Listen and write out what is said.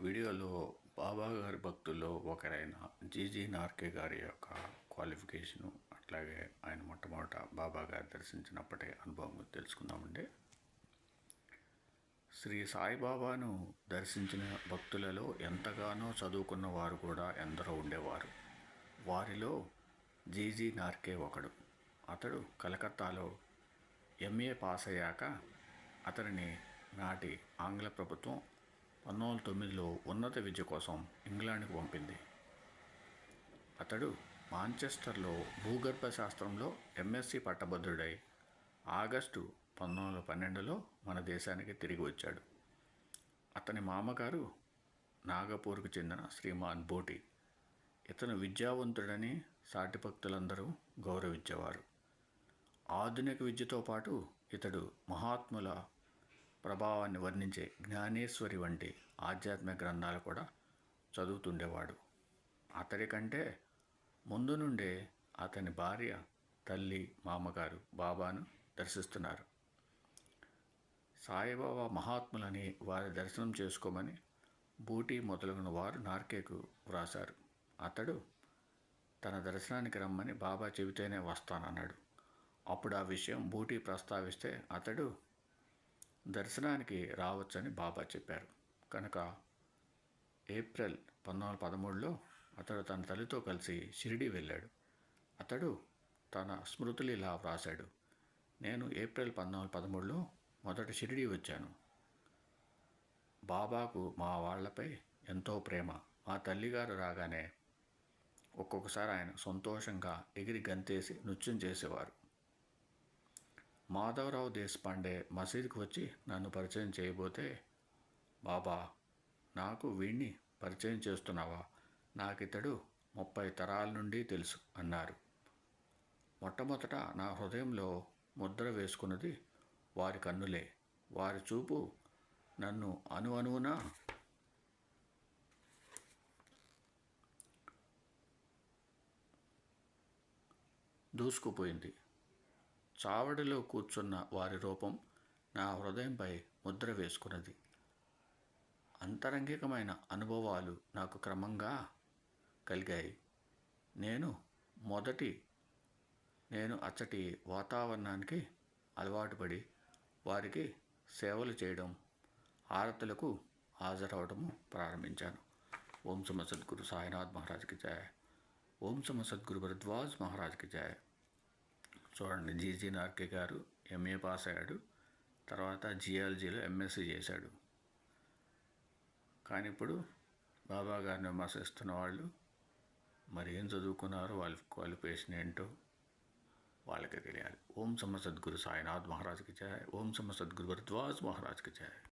వీడియోలో బాబా గారి భక్తుల్లో ఒకరైన జీజీ నార్కే గారి యొక్క క్వాలిఫికేషను అట్లాగే ఆయన మొట్టమొదట బాబా గారు దర్శించినప్పటి అనుభవం తెలుసుకుందామండి. శ్రీ సాయిబాబాను దర్శించిన భక్తులలో ఎంతగానో చదువుకున్న వారు కూడా ఎందరో ఉండేవారు. వారిలో జీజీ నార్కే ఒకడు. అతడు కలకత్తాలో ఎంఏ పాస్ అయ్యాక అతనిని నాటి ఆంగ్ల ప్రభుత్వం పంతొమ్మిది వందల తొమ్మిదిలో ఉన్నత విద్య కోసం ఇంగ్లాండ్కు పంపింది. అతడు మాంచెస్టర్లో భూగర్భ శాస్త్రంలో ఎంఎస్సి పట్టభద్రుడై ఆగస్టు పంతొమ్మిది వందల పన్నెండులో మన దేశానికి తిరిగి వచ్చాడు. అతని మామగారు నాగపూర్కు చెందిన శ్రీమాన్ బోటి. ఇతను విద్యావంతుడని సాటి భక్తులందరూ గౌరవించేవారు. ఆధునిక విద్యతో పాటు ఇతడు మహాత్ముల ప్రభావాన్ని వర్ణించే జ్ఞానేశ్వరి వంటి ఆధ్యాత్మిక గ్రంథాలు కూడా చదువుతుండేవాడు. అతడి కంటే ముందు నుండే అతని భార్య తల్లి మామగారు బాబాను దర్శిస్తున్నారు. సాయిబాబా మహాత్ములని వారి దర్శనం చేసుకోమని బూటీ మొదలగున వారు నార్కేకు వ్రాశారు. అతడు తన దర్శనానికి రమ్మని బాబా చెబితేనే వస్తానన్నాడు. అప్పుడు ఆ విషయం బూటీ ప్రస్తావిస్తే అతడు దర్శనానికి రావచ్చని బాబా చెప్పారు. కనుక ఏప్రిల్ పంతొమ్మిది వందల పదమూడులో అతడు తన తల్లితో కలిసి షిరిడి వెళ్ళాడు. అతడు తన స్మృతులు ఇలా వ్రాశాడు. నేను ఏప్రిల్ పంతొమ్మిది వందల పదమూడులో మొదట షిరిడి వచ్చాను. బాబాకు మా వాళ్ళపై ఎంతో ప్రేమ. మా తల్లిగారు రాగానే ఒక్కొక్కసారి ఆయన సంతోషంగా ఎగిరి గంతేసి నృత్యం చేసేవారు. మాధవరావు దేశపాండే మసీద్కి వచ్చి నన్ను పరిచయం చేయబోతే బాబా నాకు వీణ్ణి పరిచయం చేస్తున్నావా? నాకితడు ముప్పై తరాల నుండి తెలుసు అన్నారు. మొట్టమొదట నా హృదయంలో ముద్ర వేసుకున్నది వారి కన్నులే. వారి చూపు నన్ను అను అనువున దూసుకుపోయింది. చావడిలో కూర్చున్న వారి రూపం నా హృదయంపై ముద్ర వేసుకున్నది. అంతరంగికమైన అనుభవాలు నాకు క్రమంగా కలిగాయి. నేను మొదటి నేను అచ్చటి వాతావరణానికి అలవాటు పడి వారికి సేవలు చేయడం ఆరతులకు హాజరవడము ప్రారంభించాను. ఓం సమ సద్గురు సాయినాథ్ మహారాజ్కి జాయ. ఓం సమ సద్గురు భరద్వాజ్ మహారాజ్కి జాయ్. చూడండి. జీజీ నార్కే గారు ఎంఏ పాస్ అయ్యాడు. తర్వాత జియాలజీలో ఎంఎస్సీ చేశాడు. కానీ ఇప్పుడు బాబా గారిని విమర్శిస్తున్న వాళ్ళు మరి ఏం చదువుకున్నారో వాళ్ళ క్వాలిఫికేషన్ ఏంటో వాళ్ళకి తెలియాలి. ఓం సమ సద్గురు సాయినాథ్ మహారాజ్కి జయ ఓం సమ సద్గురు భరద్వాజ్ మహారాజ్కి జయ